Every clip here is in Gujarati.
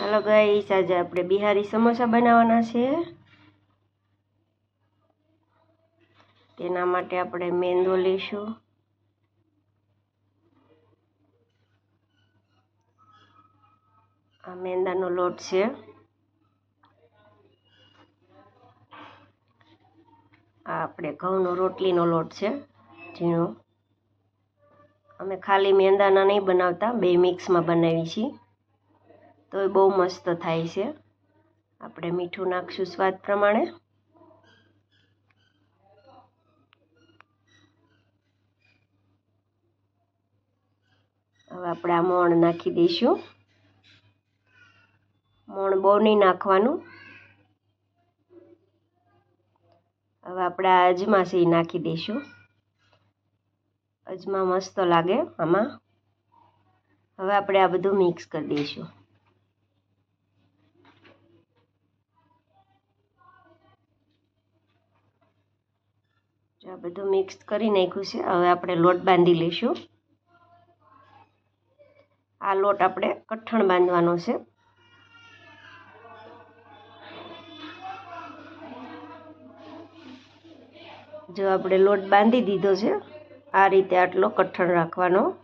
હાલો ગાઈસ આજે આપણે બિહારી સમોસા બનાવવાના છે. તેના માટે આપણે મેંદો લઈશું. આ મેંદાનો લોટ છે. આ આપણે ઘઉંનો રોટલીનો લોટ છે, ઝીણો. અમે ખાલી મેંદાના નહીં બનાવતા, બે મિક્સમાં બનાવી છીએ. તો એ બહુ મસ્ત થાય છે. આપણે મીઠું નાખશું સ્વાદ પ્રમાણે. હવે આપણે આ મોણ નાખી દઈશું. મોણ બહુ નહીં નાખવાનું. હવે આપણે આ અજમા છે નાખી દઈશું. અજમા મસ્ત લાગે આમાં. હવે આપણે આ બધું મિક્સ કરી દઈશું. આ બધું મિક્સ કરી નાખ્યું છે, હવે આપણે લોટ બાંધી લઈશું. આ લોટ આપણે કઠણ બાંધવાનો છે. જો આપણે લોટ બાંધી દીધો છે, આ રીતે આટલો કઠણ રાખવાનો.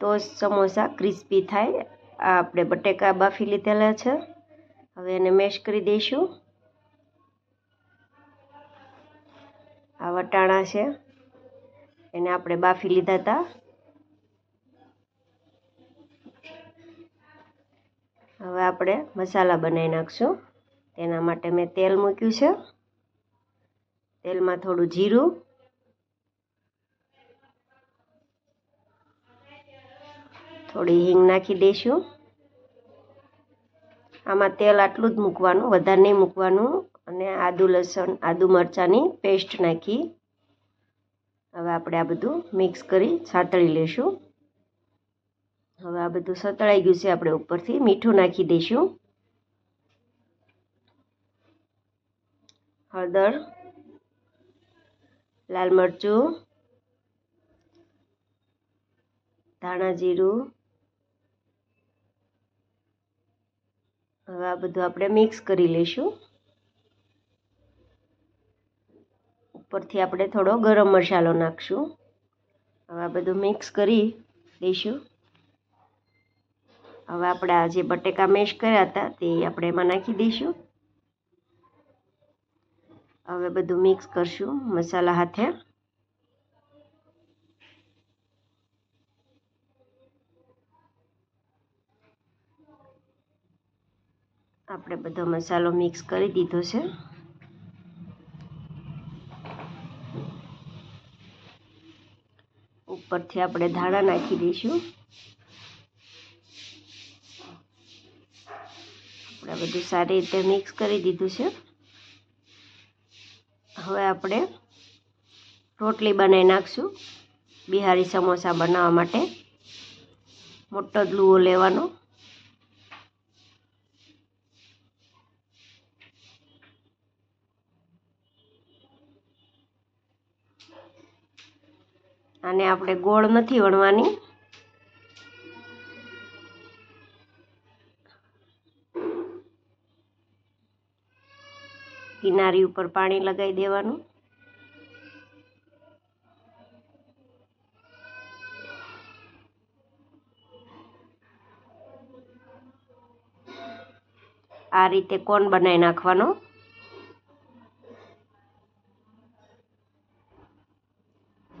તો સમોસા ક્રિસ્પી થાય. આ આપણે બટેકા બાફી લીધેલા છે. હવે એને મેશ કરી દઈશું. આ વટાણા છે. એને આપણે બાફી લીધા હતા હવે આપણે મસાલા બનાવી નાખશું. તેના માટે મેં તેલ મૂક્યું છે. તેલમાં થોડું જીરું. થોડી હિંગ નાખી દઈશું. આમાં તેલ આટલું જ મૂકવાનું, વધારે નહીં મૂકવાનું. અને આદુ લસણ, આદુ મરચાંની પેસ્ટ નાખી. હવે આપણે આ બધું મિક્સ કરી સાતળી લઈશું હવે આ બધું સતળાઈ ગયું છે આપણે ઉપરથી. મીઠું નાખી દઈશું. હળદર, લાલ મરચું, ધાણા જીરું. હવે આ બધું આપણે મિક્સ કરી લઈશું. ઉપરથી આપણે થોડો ગરમ મસાલો નાખશું. હવે આ બધું મિક્સ કરી દઈશું. હવે આપણા જે બટેકા મેશ કર્યા હતા તે આપણે એમાં નાખી દઈશું. હવે બધું મિક્સ કરશું મસાલા હાથે. આપણે બધો મસાલો મિક્સ કરી દીધો છે. ઉપરથી આપણે ધાણા નાખી દઈશું. આપણે બધું સારી રીતે મિક્સ કરી દીધું છે. હવે આપણે રોટલી બનાવી નાખશું બિહારી સમોસા બનાવવા માટે. મોટો લુઓ લેવાનો. અને આપણે ગોળ નથી વણવાની. કિનારી ઉપર પાણી લગાવી દેવાનું. આ રીતે કોણ બનાવી નાખવાનો?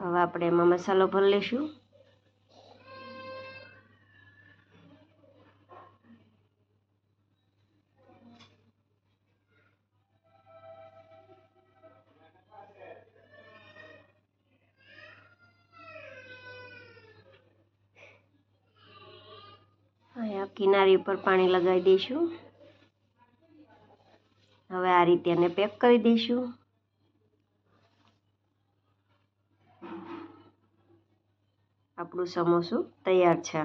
હવે આપણે એમાં મસાલો ભરી લઈશું. કિનારી ઉપર પાણી લગાવી દઈશું. હવે આ રીતે એને પેક કરી દઈશું. આપણું સમોસું તૈયાર છે.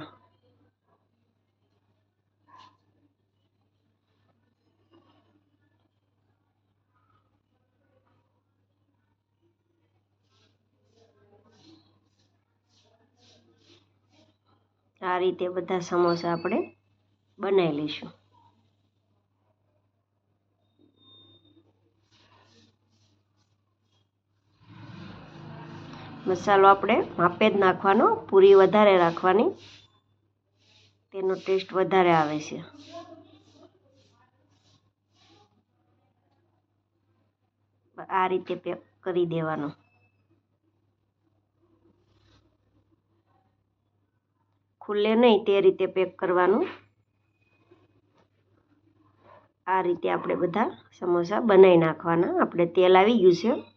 આ રીતે બધા સમોસા આપણે બનાવી લઈશું. મસાલો આપણે માપે જ નાખવાનો, પૂરી વધારે રાખવાની. તેનો ટેસ્ટ વધારે આવે છે. આ રીતે પેક કરી દેવાનો. ખુલ્લે નહીં તે રીતે પેક કરવાનું. આ રીતે આપણે બધા સમોસા બનાવી નાખવાના. આપણે તેલ આવી ગયું છે.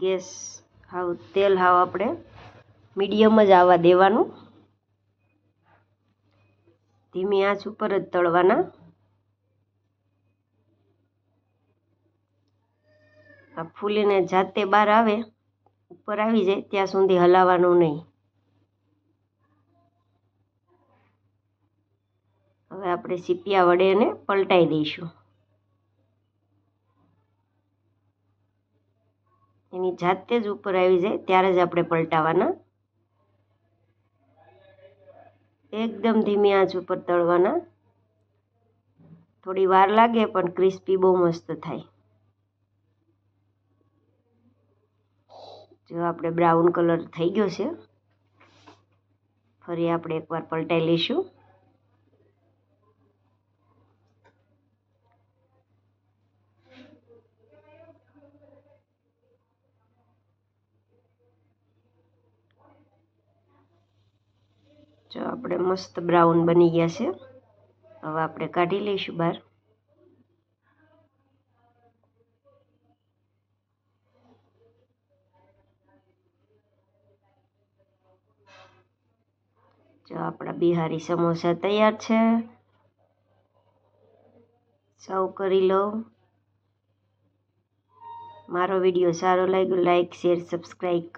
ગેસ હાવ, તેલ હાવ આપણે મીડિયમ જ આવવા દેવાનું. ધીમી આંચ ઉપર જ તળવાના. આ ફૂલીને જાતે બહાર આવે, ઉપર આવી જાય, ત્યાં સુધી હલાવવાનું નહીં. હવે આપણે સીપિયા વડે એને પલટાઈ દઈશું. એની જાતે જ ઉપર આવી જાય, ત્યારે જ આપણે પલટાવાના. એકદમ ધીમી આંચ ઉપર તળવાના. થોડી વાર લાગે, પણ ક્રિસ્પી બહુ મસ્ત થાય. જો આપણે બ્રાઉન કલર થઈ ગયો છે, ફરી આપણે એકવાર પલટાઈ લઈશું. જો આપણે મસ્ત બ્રાઉન બની ગયા છે. હવે આપણે કાઢી લઈશું બહાર. જો આપણા બિહારી સમોસા તૈયાર છે. સર્વ કરી લો. મારો વીડિયો સારો લાગ્યો, લાઈક, શેર, સબસ્ક્રાઈબ